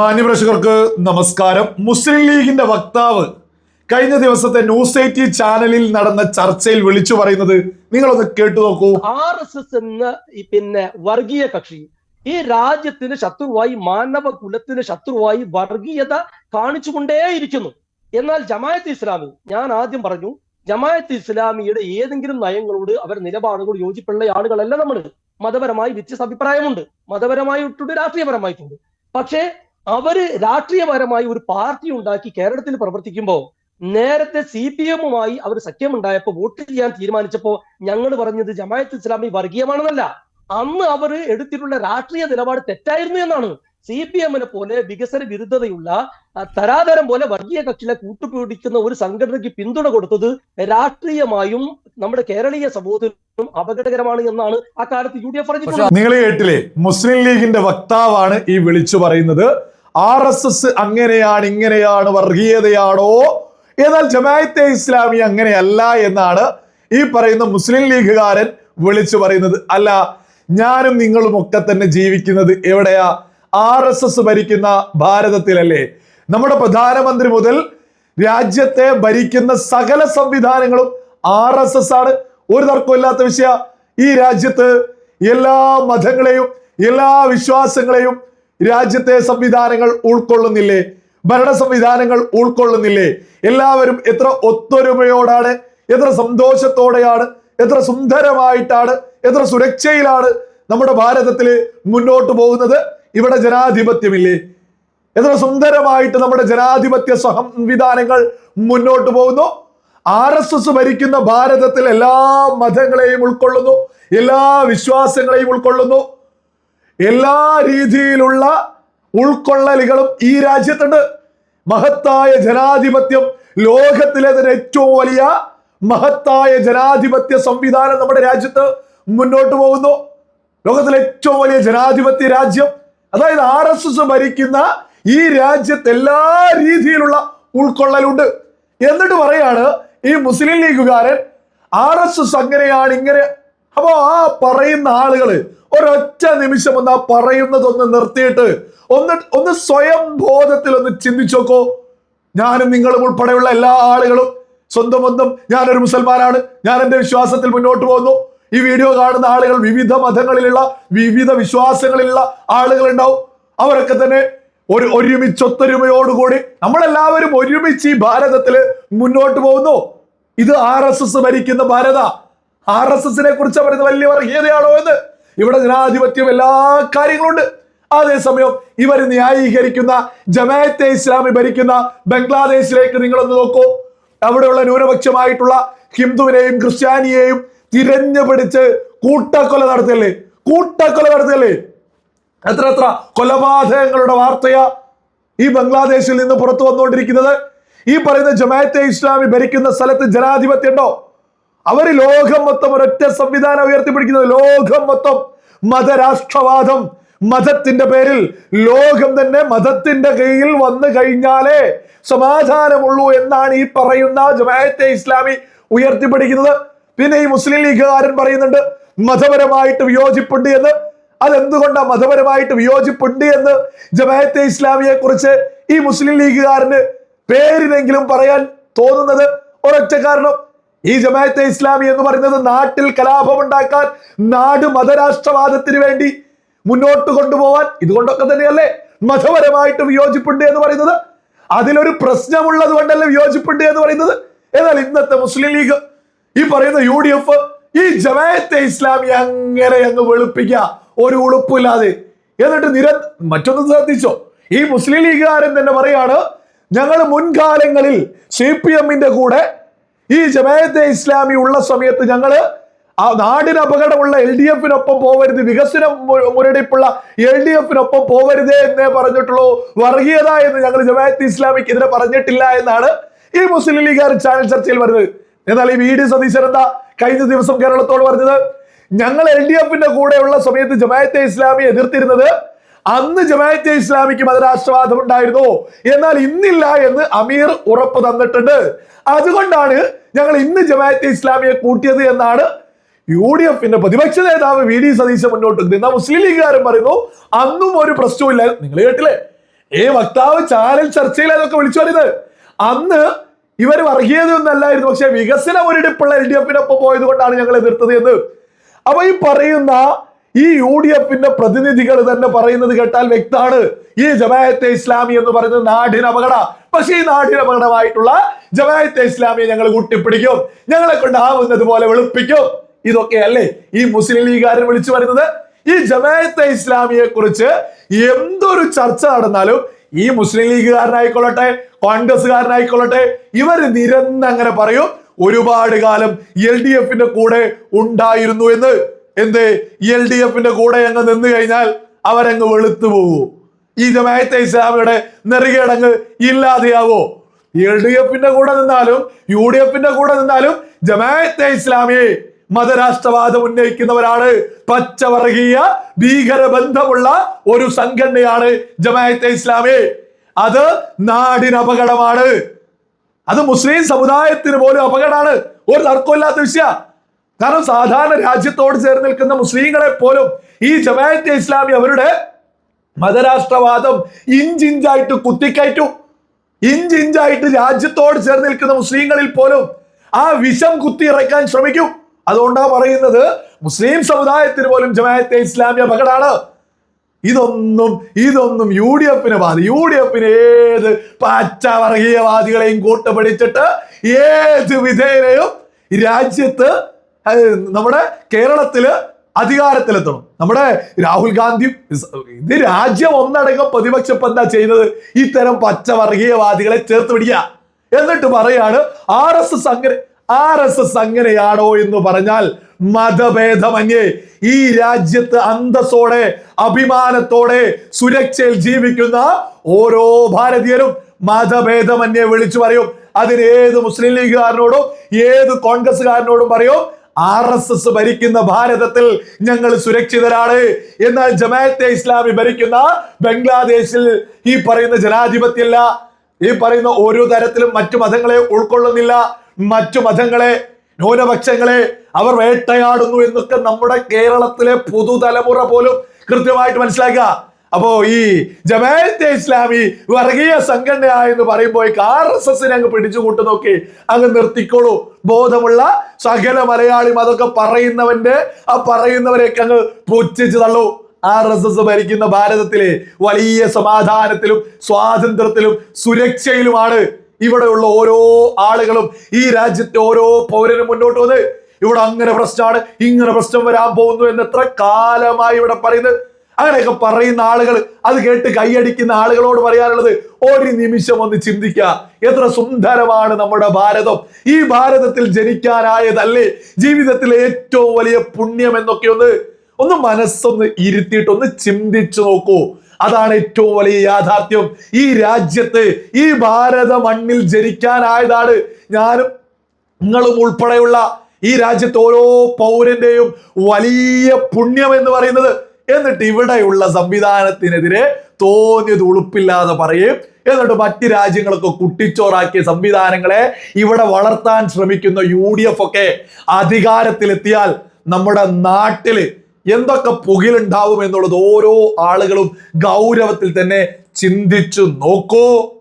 മാന്യപ്രേക്ഷകർക്ക് നമസ്കാരം. മുസ്ലിം ലീഗിന്റെ വക്താവ് കഴിഞ്ഞ ദിവസത്തെ ന്യൂസ് എയ്റ്റി ചാനലിൽ നടന്ന ചർച്ചയിൽ വിളിച്ചു പറയുന്നത് നിങ്ങളൊന്ന് കേട്ടു നോക്കൂ. ആർ എസ് എസ് എന്ന പിന്നെ വർഗീയ കക്ഷി ഈ രാജ്യത്തിന് ശത്രുവായി മാനവ കുലത്തിന് ശത്രുവായി വർഗീയത കാണിച്ചുകൊണ്ടേയിരിക്കുന്നു. എന്നാൽ ജമായത്ത് ഇസ്ലാമി ഞാൻ ആദ്യം പറഞ്ഞു ജമായത്ത് ഇസ്ലാമിയുടെ ഏതെങ്കിലും നയങ്ങളോട് അവർ നിലപാടുകളോട് യോജിപ്പുള്ള ആളുകളല്ല നമ്മൾ. മതപരമായി വ്യത്യസ്ത അഭിപ്രായമുണ്ട്. മതപരമായിട്ടുണ്ട് രാഷ്ട്രീയപരമായിട്ടുണ്ട്. പക്ഷേ അവർ രാഷ്ട്രീയപരമായി ഒരു പാർട്ടി ഉണ്ടാക്കി കേരളത്തിൽ പ്രവർത്തിക്കുമ്പോൾ നേരത്തെ സി പി എമ്മുമായി അവർ സഖ്യമുണ്ടായപ്പോൾ വോട്ട് ചെയ്യാൻ തീരുമാനിച്ചപ്പോൾ ഞങ്ങൾ പറഞ്ഞത് ജമായത്ത് ഇസ്ലാമി വർഗീയമാണെന്നല്ല. അന്ന് അവർ എടുത്തിട്ടുള്ള രാഷ്ട്രീയ നിലപാട് തെറ്റായിരുന്നു എന്നാണ്. സി പി എമ്മിനെ പോലെ വികസന വിരുദ്ധതയുള്ള തരാതരം പോലെ വർഗീയ കക്ഷികളെ കൂട്ടുപിടിക്കുന്ന ഒരു സംഘടനയ്ക്ക് പിന്തുണ കൊടുത്തത് രാഷ്ട്രീയമായും നമ്മുടെ കേരളീയ സമൂഹത്തിനും അപകടകരമാണ് എന്നാണ് ആ കാലത്ത് യു ഡി എഫ് നിങ്ങൾ കേട്ടില്ലേ? മുസ്ലിം ലീഗിന്റെ വക്താവാണ് ഈ വിളിച്ചു പറയുന്നത്. ആർ എസ് എസ് അങ്ങനെയാണ് ഇങ്ങനെയാണ് വർഗീയതയാണോ? എന്നാൽ ജമായത്തെ ഇസ്ലാമി അങ്ങനെയല്ല എന്നാണ് ഈ പറയുന്ന മുസ്ലിം ലീഗുകാരൻ വിളിച്ചു പറയുന്നത്. അല്ല ഞാനും നിങ്ങളും ഒക്കെ തന്നെ ജീവിക്കുന്നത് എവിടെയാ? ആർ എസ് എസ് ഭരിക്കുന്ന ഭാരതത്തിലല്ലേ? നമ്മുടെ പ്രധാനമന്ത്രി മുതൽ രാജ്യത്തെ ഭരിക്കുന്ന സകല സംവിധാനങ്ങളും ആർ എസ് എസ് ആണ്. ഒരു തർക്കമില്ലാത്ത വിഷയ. ഈ രാജ്യത്ത് എല്ലാ മതങ്ങളെയും എല്ലാ വിശ്വാസങ്ങളെയും രാജ്യത്തെ സംവിധാനങ്ങൾ ഉൾക്കൊള്ളുന്നില്ലേ? ഭരണ സംവിധാനങ്ങൾ ഉൾക്കൊള്ളുന്നില്ലേ? എല്ലാവരും എത്ര ഒത്തൊരുമയോടാണ് എത്ര സന്തോഷത്തോടെയാണ് എത്ര സുന്ദരമായിട്ടാണ് എത്ര സുരക്ഷയിലാണ് നമ്മുടെ ഭാരതത്തിൽ മുന്നോട്ട് പോകുന്നത്? ഇവിടെ ജനാധിപത്യമില്ലേ? എത്ര സുന്ദരമായിട്ട് നമ്മുടെ ജനാധിപത്യ സംവിധാനങ്ങൾ മുന്നോട്ട് പോകുന്നു? ആർ എസ് എസ് ഭരിക്കുന്ന ഭാരതത്തിൽ എല്ലാ മതങ്ങളെയും ഉൾക്കൊള്ളുന്നു എല്ലാ വിശ്വാസങ്ങളെയും ഉൾക്കൊള്ളുന്നു. എല്ലാ രീതിയിലുള്ള ഉൾക്കൊള്ളലുകളും ഈ രാജ്യത്തുണ്ട്. മഹത്തായ ജനാധിപത്യം ലോകത്തിലെ തന്നെ ഏറ്റവും വലിയ മഹത്തായ ജനാധിപത്യ സംവിധാനം നമ്മുടെ രാജ്യത്ത് മുന്നോട്ട് പോകുന്നു. ലോകത്തിലെ ഏറ്റവും വലിയ ജനാധിപത്യ രാജ്യം അതായത് ആർ എസ് എസ് ഭരിക്കുന്ന ഈ രാജ്യത്ത് എല്ലാ രീതിയിലുള്ള ഉൾക്കൊള്ളലുണ്ട്. എന്നിട്ട് പറയാണ് ഈ മുസ്ലിം ലീഗുകാരൻ ആർ എസ് എസ് അങ്ങനെയാണ് ഇങ്ങനെ അപ്പോ ആ പറയുന്ന ആളുകൾ ഒരൊറ്റ നിമിഷം ഒന്ന് ആ പറയുന്നതൊന്ന് നിർത്തിയിട്ട് ഒന്ന് ഒന്ന് സ്വയം ബോധത്തിൽ ഒന്ന് ചിന്തിച്ചോക്കോ ഞാനും നിങ്ങളും ഉൾപ്പെടെയുള്ള എല്ലാ ആളുകളും സ്വന്തം ഒന്നും ഞാനൊരു മുസൽമാനാണ്. ഞാൻ എന്റെ വിശ്വാസത്തിൽ മുന്നോട്ട് പോകുന്നു. ഈ വീഡിയോ കാണുന്ന ആളുകൾ വിവിധ മതങ്ങളിലുള്ള വിവിധ വിശ്വാസങ്ങളിലുള്ള ആളുകൾ ഉണ്ടാവും അവരൊക്കെ തന്നെ ഒരു ഒരുമിച്ചൊത്തൊരുമയോടുകൂടി നമ്മളെല്ലാവരും ഒരുമിച്ച് ഈ ഭാരതത്തിൽ മുന്നോട്ട് പോകുന്നു. ഇത് ആർ എസ് എസ് ഭരിക്കുന്ന ഭാരത. ആർ എസ് എസിനെ കുറിച്ച് പറയുന്നത് വലിയ വർഗീയതയാണോ എന്ന്? ഇവിടെ ജനാധിപത്യം എല്ലാ കാര്യങ്ങളുണ്ട്. അതേസമയം ഇവർ ന്യായീകരിക്കുന്ന ജമാഅത്തെ ഇസ്ലാമി ഭരിക്കുന്ന ബംഗ്ലാദേശിലേക്ക് നിങ്ങളൊന്ന് നോക്കൂ. അവിടെയുള്ള ന്യൂനപക്ഷമായിട്ടുള്ള ഹിന്ദുവിനെയും ക്രിസ്ത്യാനിയെയും തിരഞ്ഞു പിടിച്ച് കൂട്ടക്കൊല നടത്തിയല്ലേ? കൂട്ടക്കൊല നടത്തിയല്ലേ? എത്ര എത്ര കൊലപാതകങ്ങളുടെ വാർത്തയാ ഈ ബംഗ്ലാദേശിൽ നിന്ന് പുറത്തു വന്നുകൊണ്ടിരിക്കുന്നത്. ഈ പറയുന്ന ജമാഅത്തെ ഇസ്ലാമി ഭരിക്കുന്ന സ്ഥലത്ത് ജനാധിപത്യം അവർ ലോകം മൊത്തം ഒരൊറ്റ സംവിധാനം ഉയർത്തിപ്പിടിക്കുന്നത് ലോകം മൊത്തം മതരാഷ്ട്രവാദം. മതത്തിന്റെ പേരിൽ ലോകം തന്നെ മതത്തിന്റെ കയ്യിൽ വന്നു കഴിഞ്ഞാലേ സമാധാനമുള്ളൂ എന്നാണ് ഈ പറയുന്ന ജമാഅത്തെ ഇസ്ലാമി ഉയർത്തിപ്പിടിക്കുന്നത്. പിന്നെ ഈ മുസ്ലിം ലീഗുകാരൻ പറയുന്നുണ്ട് മതപരമായിട്ട് വിയോജിപ്പുണ്ട് എന്ന്. അതെന്തുകൊണ്ടാണ് മതപരമായിട്ട് വിയോജിപ്പുണ്ട് എന്ന് ജമാഅത്തെ ഇസ്ലാമിയെ കുറിച്ച് ഈ മുസ്ലിം ലീഗുകാരന് പേരിനെങ്കിലും പറയാൻ തോന്നുന്നത്? ഒരൊറ്റ കാരണം ഈ ജമാഅത്തെ ഇസ്ലാമി എന്ന് പറയുന്നത് നാട്ടിൽ കലാപമുണ്ടാക്കാൻ നാട് മതരാഷ്ട്രവാദത്തിന് വേണ്ടി മുന്നോട്ട് കൊണ്ടുപോവാൻ ഇതുകൊണ്ടൊക്കെ തന്നെയല്ലേ? മതപരമായിട്ട് വിയോജിപ്പുണ്ട് എന്ന് പറയുന്നത്. അതിലൊരു പ്രശ്നമുള്ളത് കൊണ്ടല്ലേ വിയോജിപ്പുണ്ട് എന്ന് പറയുന്നത്. എന്നാൽ ഇന്നത്തെ മുസ്ലിം ലീഗ് ഈ പറയുന്ന യു ഡി എഫ് ഈ ജമാഅത്തെ ഇസ്ലാമി അങ്ങനെ അങ്ങ് വെളുപ്പിക്കുക. ഒരു ഉളുപ്പില്ലാതെ. എന്നിട്ട് നിര മറ്റൊന്ന് ശ്രദ്ധിച്ചോ. ഈ മുസ്ലിം ലീഗുകാരൻ തന്നെ പറയാണ് ഞങ്ങൾ മുൻകാലങ്ങളിൽ സി പി എമ്മിന്റെ കൂടെ ഈ ജമാഅത്തെ ഇസ്ലാമി ഉള്ള സമയത്ത് ഞങ്ങൾ ആ നാടിന് അപകടമുള്ള എൽ ഡി എഫിനൊപ്പം പോവരുത് വികസനം മുരടിപ്പുള്ള എൽ ഡി എഫിനൊപ്പം പോവരുതേ എന്നേ പറഞ്ഞിട്ടുള്ളൂ. വർഗീയത എന്ന് ഞങ്ങൾ ജമായത്ത് ഇസ്ലാമിക്ക് എതിരെ പറഞ്ഞിട്ടില്ല എന്നാണ് ഈ മുസ്ലിം ലീഗുകാർ ചാനൽ ചർച്ചയിൽ വരുന്നത് എന്നാൽ ഈ വി ഡി സതീശൻ എന്താ കഴിഞ്ഞ ദിവസം കേരളത്തോട് പറഞ്ഞത്? ഞങ്ങൾ എൽ ഡി എഫിന്റെ കൂടെയുള്ള സമയത്ത് ജമാഅത്തെ ഇസ്ലാമി എതിർത്തിരുന്നത് അന്ന് ജമാഅത്തെ ഇസ്ലാമിക്ക് മതരാഷ്ട്രവാദം ഉണ്ടായിരുന്നു? എന്നാൽ ഇന്നില്ല എന്ന് അമീർ ഉറപ്പ് തന്നിട്ടുണ്ട്. അതുകൊണ്ടാണ് ഞങ്ങൾ ഇന്ന് ജമാഅത്തെ ഇസ്ലാമിയെ കൂട്ടിയത് എന്നാണ് യു ഡി എഫിന്റെ പ്രതിപക്ഷ നേതാവ് വി ഡി സതീശൻ മുന്നോട്ട്. എന്നാൽ മുസ്ലിം ലീഗുകാരൻ പറയുന്നു. അന്നും ഒരു പ്രശ്നവുമില്ല നിങ്ങൾ കേട്ടില്ലേ? ഏ വക്താവ് ചാനൽ ചർച്ചയിൽ അതൊക്കെ വിളിച്ചു പറയുന്നത്. അന്ന് ഇവർ വർഗീയതയൊന്നും അല്ലായിരുന്നു. പക്ഷെ വികസന മുരടിപ്പുള്ള എൽ ഡി എഫിനൊപ്പം പോയത് കൊണ്ടാണ് ഞങ്ങൾ എതിർത്തത് എന്ന്. അപ്പൊ ഈ പറയുന്ന ഈ യു ഡി എഫിന്റെ പ്രതിനിധികൾ തന്നെ പറയുന്നത് കേട്ടാൽ വ്യക്തമാണ്. ഈ ജമായത്തെ ഇസ്ലാമി എന്ന് പറയുന്നത് നാടിന് അപകട. പക്ഷെ ഈ നാടിന് അപകടമായിട്ടുള്ള ജമാഅത്തെ ഇസ്ലാമിയെ ഞങ്ങൾ കൂട്ടിപ്പിടിക്കും. ഞങ്ങളെ കൊണ്ടാവുന്നത് പോലെ വെളുപ്പിക്കും. ഇതൊക്കെയല്ലേ ഈ മുസ്ലിം ലീഗുകാരൻ വിളിച്ചു വരുന്നത് ഈ ജമായത്തെ ഇസ്ലാമിയെ കുറിച്ച് എന്തൊരു ചർച്ച നടന്നാലും ഈ മുസ്ലിം ലീഗുകാരനായിക്കൊള്ളട്ടെ കോൺഗ്രസ്സുകാരനായിക്കൊള്ളട്ടെ ഇവർ നിരന്നങ്ങനെ പറയും. ഒരുപാട് കാലം എൽ ഡി എഫിന്റെ കൂടെ ഉണ്ടായിരുന്നു എന്ന്. എന്ത്? എൽ ഡി എഫിന്റെ കൂടെ അങ്ങ് നിന്ന് കഴിഞ്ഞാൽ അവരങ്ങ് വെളുത്തു പോകൂ. ഈ ജമാഅത്തെ ഇസ്ലാമിയുടെ നെറുകേടങ്ങ് ഇല്ലാതെയാവോ? എൽ ഡി എഫിന്റെ കൂടെ നിന്നാലും യു ഡി എഫിന്റെ കൂടെ നിന്നാലും ജമാഅത്തെ ഇസ്ലാമിയെ മതരാഷ്ട്രവാദം ഉന്നയിക്കുന്നവരാണ്. പച്ചവർഗീയ ഭീകര ബന്ധമുള്ള ഒരു സംഘടനയാണ് ജമാഅത്തെ ഇസ്ലാമി. അത് നാടിന് അപകടമാണ് അത് മുസ്ലിം സമുദായത്തിന് പോലും അപകടമാണ്. ഒരു തർക്കമില്ലാത്ത വിഷയ കാരണം സാധാരണ രാജ്യത്തോട് ചേർന്ന് നിൽക്കുന്ന മുസ്ലിങ്ങളെ പോലും ഈ ജമാഅത്തെ ഇസ്ലാമി അവരുടെ മതരാഷ്ട്രവാദം ഇഞ്ചിഞ്ചായിട്ട് കുത്തിക്കയറ്റു. ഇഞ്ചിഞ്ചായിട്ട് രാജ്യത്തോട് ചേർന്ന് നിൽക്കുന്ന മുസ്ലിങ്ങളിൽ പോലും ആ വിഷം കുത്തിയിറക്കാൻ ശ്രമിക്കും. അതുകൊണ്ടാ പറയുന്നത് മുസ്ലിം സമുദായത്തിന് പോലും ജമാഅത്തെ ഇസ്ലാമി അപകടമാണ് ഇതൊന്നും ഇതൊന്നും യു ഡി എഫിന് ബാധി. യു ഡി എഫിന് ഏത് പച്ച വർഗീയവാദികളെയും കൂട്ടുപിടിച്ചിട്ട് ഏത് വിധേയനെയും രാജ്യത്ത് നമ്മുടെ കേരളത്തിൽ അധികാരത്തിലെത്തണം. നമ്മുടെ രാഹുൽ ഗാന്ധി ഇത് രാജ്യം ഒന്നടങ്കം പ്രതിപക്ഷം ഇപ്പം എന്താ ചെയ്യുന്നത്? ഇത്തരം പച്ചവർഗീയവാദികളെ ചേർത്ത് പിടിക്കുക. എന്നിട്ട് പറയാണ് ആർ എസ് എസ് അങ്ങനെ ആർ എസ് എസ് അങ്ങനെയാണോ എന്ന് പറഞ്ഞാൽ മതഭേദമന്യേ. ഈ രാജ്യത്ത് അന്തസ്സോടെ അഭിമാനത്തോടെ സുരക്ഷയിൽ ജീവിക്കുന്ന ഓരോ ഭാരതീയരും മതഭേദമന്യേ വിളിച്ചു പറയും. അതിന് ഏത് മുസ്ലിം ലീഗുകാരനോടും ഏത് കോൺഗ്രസ്സുകാരനോടും പറയും ആർ എസ് എസ് ഭരിക്കുന്ന ഭാരതത്തിൽ ഞങ്ങൾ സുരക്ഷിതരാണ്. എന്നാൽ ജമാഅത്തെ ഇസ്ലാമി ഭരിക്കുന്ന ബംഗ്ലാദേശിൽ ഈ പറയുന്ന ജനാധിപത്യമില്ല ഈ പറയുന്ന ഓരോ തരത്തിലും മറ്റു മതങ്ങളെ ഉൾക്കൊള്ളുന്നില്ല. മറ്റു മതങ്ങളെ ന്യൂനപക്ഷങ്ങളെ അവർ വേട്ടയാടുന്നു എന്നൊക്കെ നമ്മുടെ കേരളത്തിലെ പുതുതലമുറ പോലും കൃത്യമായിട്ട് മനസ്സിലാക്കുക. അപ്പോ ഈ ജമാഅത്തെ ഇസ്ലാമി വർഗീയ സംഘടനയായെന്ന് പറയുമ്പോൾ ആർ എസ് എസിനെ അങ്ങ് പിടിച്ചു കൂട്ടു നോക്കി അങ്ങ് നിർത്തിക്കോളൂ. ബോധമുള്ള സകല മലയാളിയും അതൊക്കെ പറയുന്നവന്റെ ആ പറയുന്നവരെയൊക്കെ അങ്ങ് പുച്ഛിച്ച് തള്ളൂ. ആർ എസ് എസ് ഭരിക്കുന്ന ഭാരതത്തിലെ വലിയ സമാധാനത്തിലും സ്വാതന്ത്ര്യത്തിലും സുരക്ഷയിലുമാണ് ഇവിടെയുള്ള ഓരോ ആളുകളും ഈ രാജ്യത്തെ ഓരോ പൗരനും മുന്നോട്ട് വന്ന്. ഇവിടെ അങ്ങനെ പ്രശ്നമാണ് ഇങ്ങനെ പ്രശ്നം വരാൻ പോകുന്നു എന്ന് എത്ര കാലമായി ഇവിടെ പറയുന്നത്. അങ്ങനെയൊക്കെ പറയുന്ന ആളുകൾ അത് കേട്ട് കൈയടിക്കുന്ന ആളുകളോട് പറയാനുള്ളത് ഒരു നിമിഷം ഒന്ന് ചിന്തിക്കുക. എത്ര സുന്ദരമാണ് നമ്മുടെ ഭാരതം. ഈ ഭാരതത്തിൽ ജനിക്കാനായതല്ലേ ജീവിതത്തിലെ ഏറ്റവും വലിയ പുണ്യം എന്നൊക്കെ ഒന്ന് ഒന്ന് മനസ്സൊന്ന് ഇരുത്തിയിട്ട് ഒന്ന് ചിന്തിച്ചു നോക്കൂ. അതാണ് ഏറ്റവും വലിയ യാഥാർത്ഥ്യം. ഈ രാജ്യത്ത് ഈ ഭാരത മണ്ണിൽ ജനിക്കാനായതാണ് ഞാനും നിങ്ങളും ഉൾപ്പെടെയുള്ള ഈ രാജ്യത്ത് ഓരോ പൗരന്റെയും വലിയ പുണ്യം എന്ന് പറയുന്നത്. എന്നിട്ട് ഇവിടെയുള്ള സംവിധാനത്തിനെതിരെ തോന്നിയത് ഉളുപ്പില്ലാതെ പറയും. എന്നിട്ട് മറ്റ് രാജ്യങ്ങളൊക്കെ കുട്ടിച്ചോറാക്കിയ സംവിധാനങ്ങളെ ഇവിടെ വളർത്താൻ ശ്രമിക്കുന്ന യു ഡി എഫ് ഒക്കെ അധികാരത്തിലെത്തിയാൽ നമ്മുടെ നാട്ടിൽ എന്തൊക്കെ പുകിലുണ്ടാവും എന്നുള്ളത് ഓരോ ആളുകളും ഗൗരവത്തിൽ തന്നെ ചിന്തിച്ചു നോക്കൂ.